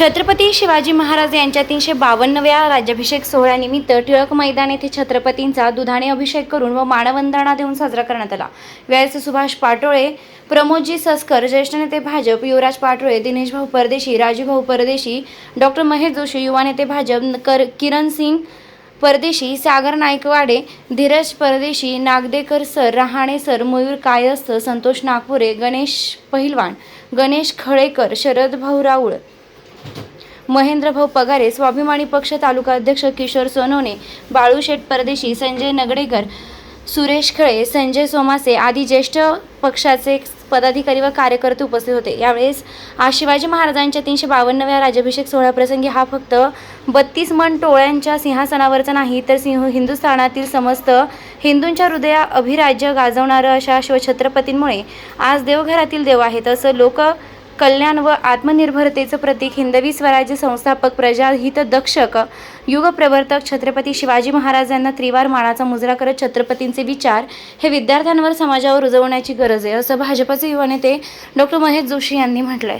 छत्रपती शिवाजी महाराज यांच्या तीनशे बावन्नव्या राज्याभिषेक सोहळ्यानिमित्त टिळक मैदान येथे छत्रपतींचा दुधाने अभिषेक करून व मानवंदना देऊन साजरा करण्यात आला. व्यास सुभाष पाटोळे प्रमोदजी सस्कर ज्येष्ठ नेते भाजप युवराज पाटोळे दिनेशभाऊ परदेशी राजूभाऊ परदेशी डॉक्टर महेश जोशी युवा नेते भाजप कर किरण सिंग परदेशी सागर नायकवाडे धीरज परदेशी नागदेकर सर रहाणे सर मयूर कायस्थ संतोष नागपुरे गणेश पहिलवान गणेश खळेकर शरद भाऊ राऊळ महेंद्रभाऊ पगारे स्वाभिमानी पक्ष तालुका अध्यक्ष किशोर सोनवणे बाळूशेठ परदेशी संजय नगडेकर सुरेश खळे संजय सोमासे आदी ज्येष्ठ पक्षाचे पदाधिकारी व कार्यकर्ते उपस्थित होते. यावेळेस आज शिवाजी महाराजांच्या तीनशे बावन्नव्या राज्याभिषेक सोहळ्याप्रसंगी हा फक्त बत्तीस मन टोळ्यांच्या सिंहासनावरचा नाही तर सिंह हिंदुस्थानातील समस्त हिंदूंच्या हृदया अभिराज्य गाजवणारं अशा शिवछत्रपतींमुळे आज देवघरातील देव आहेत असं लोक कल्याण व आत्मनिर्भरतेचं प्रतीक हिंदवी स्वराज्य संस्थापक प्रजाहित दक्षक युगप्रवर्तक छत्रपती शिवाजी महाराजांना त्रिवार मानाचा मुजरा करत छत्रपतींचे विचार हे विद्यार्थ्यांवर समाजावर रुजवण्याची गरज आहे असं भाजपचे युवा नेते डॉक्टर महेश जोशी यांनी म्हटलंय.